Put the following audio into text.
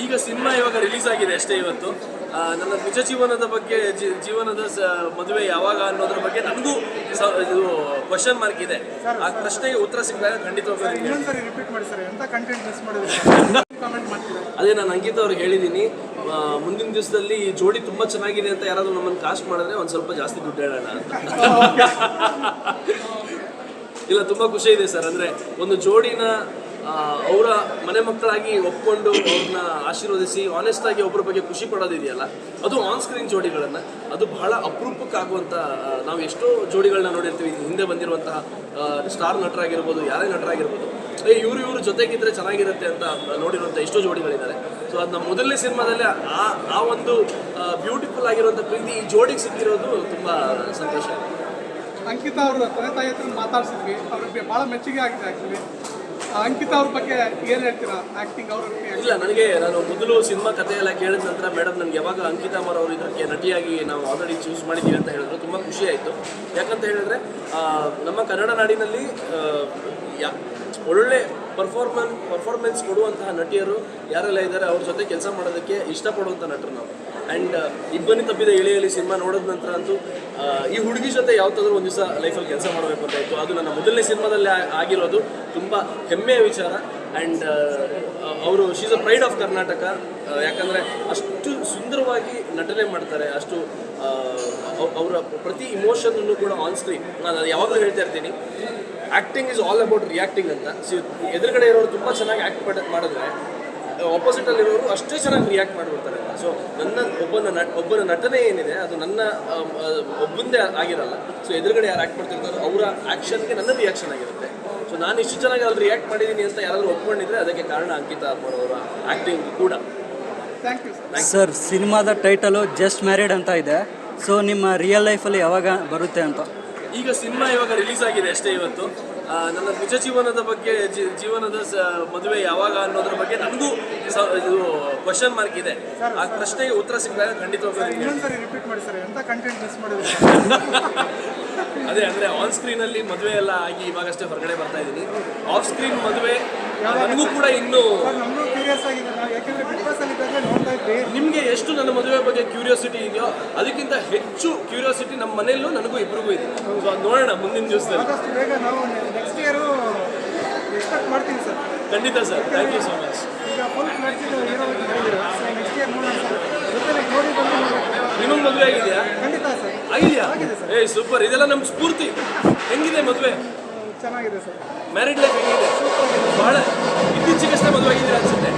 ಈಗ ಸಿನಿಮಾ ಇವಾಗ ರಿಲೀಸ್ ಆಗಿದೆ ಅಷ್ಟೇ ಇವತ್ತು. ನನ್ನ ನಿಜ ಜೀವನದ ಬಗ್ಗೆ ಜೀವನದ ಮದುವೆ ಯಾವಾಗ ಅನ್ನೋದ್ರ ಬಗ್ಗೆ ನನಗೂ ಇದು ಕ್ವಶನ್ ಮಾರ್ಕ್ ಇದೆ. ಆ ಪ್ರಶ್ನೆಗೆ ಉತ್ತರ ಸಿಕ್ಕಿದಾಗ ಖಂಡಿತವಾಗಿ ಅದೇ ನಾನು ಅಂಕಿತ ಅವ್ರಿಗೆ ಹೇಳಿದ್ದೀನಿ ಮುಂದಿನ ದಿವಸದಲ್ಲಿ ಈ ಜೋಡಿ ತುಂಬಾ ಚೆನ್ನಾಗಿದೆ ಅಂತ ಯಾರಾದ್ರೂ ನಮ್ಮನ್ನು ಕಾಸ್ಟ್ ಮಾಡಿದ್ರೆ ಒಂದು ಸ್ವಲ್ಪ ಜಾಸ್ತಿ ದುಡ್ಡು ಹೇಳೋಣ. ಅಂತ ಇಲ್ಲ ತುಂಬಾ ಖುಷಿ ಇದೆ ಸರ್. ಅಂದ್ರೆ ಒಂದು ಜೋಡಿನ ಅವರ ಮನೆ ಮಕ್ಕಳಾಗಿ ಒಪ್ಕೊಂಡು ಅವ್ರನ್ನ ಆಶೀರ್ವದಿಸಿ ಆನೆಸ್ಟ್ ಆಗಿ ಒಬ್ಬರ ಬಗ್ಗೆ ಖುಷಿ ಪಡೋದಿದೆಯಲ್ಲ ಅದು ಆನ್ ಸ್ಕ್ರೀನ್ ಜೋಡಿಗಳನ್ನ, ಅದು ಬಹಳ ಅಪರೂಪಕ್ಕಾಗುವಂಥ ನಾವು ಎಷ್ಟೋ ಜೋಡಿಗಳನ್ನ ನೋಡಿರ್ತೀವಿ ಹಿಂದೆ ಬಂದಿರುವಂತಹ ಸ್ಟಾರ್ ನಟರಾಗಿರ್ಬೋದು, ಯಾರೇ ನಟರಾಗಿರ್ಬೋದು. ಏ, ಇವರು ಇವರು ಜೊತೆಗಿದ್ರೆ ಚೆನ್ನಾಗಿರುತ್ತೆ ಅಂತ ನೋಡಿರುವಂಥ ಎಷ್ಟೋ ಜೋಡಿಗಳಿದ್ದಾರೆ ಸೊ ಅದು ನಮ್ಮ ಮೊದಲನೇ ಸಿನಿಮಾದಲ್ಲಿ ಆ ಆ ಒಂದು ಬ್ಯೂಟಿಫುಲ್ ಆಗಿರುವಂಥ ಪ್ರೀತಿ ಈ ಜೋಡಿಗೆ ಸಿಕ್ಕಿರೋದು ತುಂಬ ಸಂತೋಷ. ಅಂಕಿತಾ ಅವರು ತಂದೆ ತಾಯಿ ಹತ್ರ ಮಾತಾಡ್ಸಿದ್ವಿ. ಅವ್ರಿಗೆ ಭಾಳ ಮೆಚ್ಚುಗೆ ಆಗಿದೆ ಆ್ಯಕ್ಚುಲಿ ಅಂಕಿತಾ ಅವ್ರ ಬಗ್ಗೆ ಏನು ಹೇಳ್ತೀರಾ? ಅವ್ರ ಇಲ್ಲ, ನನಗೆ ನಾನು ಮೊದಲು ಸಿನಿಮಾ ಕಥೆ ಎಲ್ಲ ಕೇಳಿದ ನಂತರ ಮೇಡಮ್ ನನಗೆ ಯಾವಾಗ ಅಂಕಿತಾ ಅಮರ್ ಅವರು ಇದಕ್ಕೆ ನಟಿಯಾಗಿ ನಾವು ಆಲ್ರೆಡಿ ಚೂಸ್ ಮಾಡಿದ್ದೀವಿ ಅಂತ ಹೇಳಿದ್ರು. ತುಂಬ ಖುಷಿ ಆಯಿತು. ಯಾಕಂತ ಹೇಳಿದ್ರೆ ನಮ್ಮ ಕನ್ನಡ ನಾಡಿನಲ್ಲಿ ಆ, ಪರ್ಫಾರ್ಮೆನ್ ಪರ್ಫಾರ್ಮೆನ್ಸ್ ಕೊಡುವಂತಹ ನಟಿಯರು ಯಾರೆಲ್ಲ ಇದ್ದಾರೆ ಅವ್ರ ಜೊತೆ ಕೆಲಸ ಮಾಡೋದಕ್ಕೆ ಇಷ್ಟಪಡುವಂಥ ನಟರು ನಾವು. ಆ್ಯಂಡ್ ಇಬ್ಬನಿ ತಪ್ಪಿದ ಇಳಿಯಲ್ಲಿ ಸಿನಿಮಾ ನೋಡಿದ ನಂತರ ಅಂತೂ ಈ ಹುಡುಗಿ ಜೊತೆ ಯಾವತ್ತಾದ್ರೂ ಒಂದು ದಿವಸ ಲೈಫಲ್ಲಿ ಕೆಲಸ ಮಾಡಬೇಕು ಅಂತ ಇತ್ತು. ಅದು ನನ್ನ ಮೊದಲನೇ ಸಿನಿಮಾದಲ್ಲಿ ಆಗಿರೋದು. ತುಂಬ ಹೆಮ್ಮೆಯ ವಿಚಾರ. ಆ್ಯಂಡ್ ಅವರು she's a pride of Karnataka ಯಾಕಂದರೆ ಅಷ್ಟು ಸುಂದರವಾಗಿ ನಟನೆ ಮಾಡ್ತಾರೆ. ಅಷ್ಟು ಅವರ ಪ್ರತಿ ಇಮೋಷನನ್ನು ಕೂಡ ಆನ್ ನಾನು ಯಾವಾಗಲೂ ಹೇಳ್ತಾ ಇರ್ತೀನಿ. Acting is all about reacting ಅಂತ. ಸಿ ಎದುರುಗಡೆ ಇರೋರು ತುಂಬ ಚೆನ್ನಾಗಿ ಆ್ಯಕ್ಟ್ ಮಾಡಿದ್ರೆ ಆಪೋಸಿಟಲ್ಲಿರೋರು ಅಷ್ಟೇ ಚೆನ್ನಾಗಿ ರಿಯಾಕ್ಟ್ ಮಾಡಿಬಿಡ್ತಾರೆ ಅಂತ. ಸೊ ನನ್ನ ಒಬ್ಬನ ನಟ ಒಬ್ಬನ ನಟನೆ ಏನಿದೆ ಅದು ನನ್ನ ಒಬ್ಬಂದೇ ಆಗಿರಲ್ಲ. ಸೊ ಎದುರುಗಡೆ ಯಾರು ಆ್ಯಕ್ಟ್ ಮಾಡ್ತಿರ್ತಾರೋ ಅವರ ಆ್ಯಕ್ಷನ್ಗೆ ನನ್ನ ರಿಯಾಕ್ಷನ್ ಆಗಿರುತ್ತೆ. ಸೊ ನಾನು ಇಷ್ಟು ಚೆನ್ನಾಗಿ ಅಲ್ಲಿ ರಿಯಾಕ್ಟ್ ಮಾಡಿದ್ದೀನಿ ಅಂತ ಯಾರಾದರೂ ಒಪ್ಕೊಂಡಿದ್ರೆ ಅದಕ್ಕೆ ಕಾರಣ ಅಂಕಿತ ಅರ್ಮರ್ ಅವರ ಆ್ಯಕ್ಟಿಂಗ್ ಕೂಡ ಸರ್ ಸಿನಿಮಾದ ಟೈಟಲು ಜಸ್ಟ್ ಮ್ಯಾರಿಡ್ ಅಂತ ಇದೆ. ಸೊ ನಿಮ್ಮ ರಿಯಲ್ ಲೈಫಲ್ಲಿ ಯಾವಾಗ ಬರುತ್ತೆ ಅಂತ? ಈಗ ಸಿನಿಮಾ ಇವಾಗ ರಿಲೀಸ್ ಆಗಿದೆ ಅಷ್ಟೇ ಇವತ್ತು. ನನ್ನ ನಿಜ ಜೀವನದ ಬಗ್ಗೆ ಜೀವನದ ಮದುವೆ ಯಾವಾಗ ಅನ್ನೋದ್ರ ಬಗ್ಗೆ ನನಗೂ ಇದು ಕ್ವಶನ್ ಮಾರ್ಕ್ ಇದೆ. ಆ ಪ್ರಶ್ನೆಗೆ ಉತ್ತರ ಸಿಕ್ಕಿದಾಗ ಖಂಡಿತ ಅದೇ ಅಂದರೆ ಆನ್ ಸ್ಕ್ರೀನ್ ಅಲ್ಲಿ ಮದುವೆ ಎಲ್ಲ ಆಗಿ ಇವಾಗಷ್ಟೇ ಹೊರಗಡೆ ಬರ್ತಾ ಇದ್ದೀನಿ. ಆಫ್ ಸ್ಕ್ರೀನ್ ಮದುವೆ ನನಗೂ ಕೂಡ ಇನ್ನು ಸರ್ ನನ್ನ ಮದುವೆ ಬಗ್ಗೆ ಕ್ಯೂರಿಯಾಸಿಟಿ ಇದೆಯೋ ಅದಕ್ಕಿಂತ ಹೆಚ್ಚು ಕ್ಯೂರಿಯಾಸಿಟಿ ನಮ್ಮ ಮನೆಯಲ್ಲೂ ನನಗೂ ಇಬ್ಬರಿಗೂ ಇದೆ. ಸೊ ಅದು ನೋಡೋಣ ಮುಂದಿನ ದಿವಸದಲ್ಲಿ. ಬೇಗ ನಾವು ನೆಕ್ಸ್ಟ್ ಇಯರು ಎಕ್ಸ್ಪೆಕ್ಟ್ ಮಾಡ್ತೀವಿ ಸರ್. ಖಂಡಿತ sir. Thank you so much ನಿಮಗೆ ಮದುವೆ ಆಗಿದೆಯಾ? ಖಂಡಿತ ಸರ್. ಆಗಿದೆಯಾ? ಆಗಿದೆ ಸರ್. ಏಯ್ ಸೂಪರ್ ಇದೆಲ್ಲ ನಮ್ಮ ಸ್ಫೂರ್ತಿ. ಹೆಂಗಿದೆ ಮದುವೆ? ಚೆನ್ನಾಗಿದೆ ಸರ್. ಮ್ಯಾರಿಡ್ ಲೈಫ್ ಹೆಂಗಿದೆ? ಬಹಳ ಇತ್ತೀಚೆಗಷ್ಟೇ ಮದುವೆ ಆಗಿದೆ ಅನ್ಸುತ್ತೆ.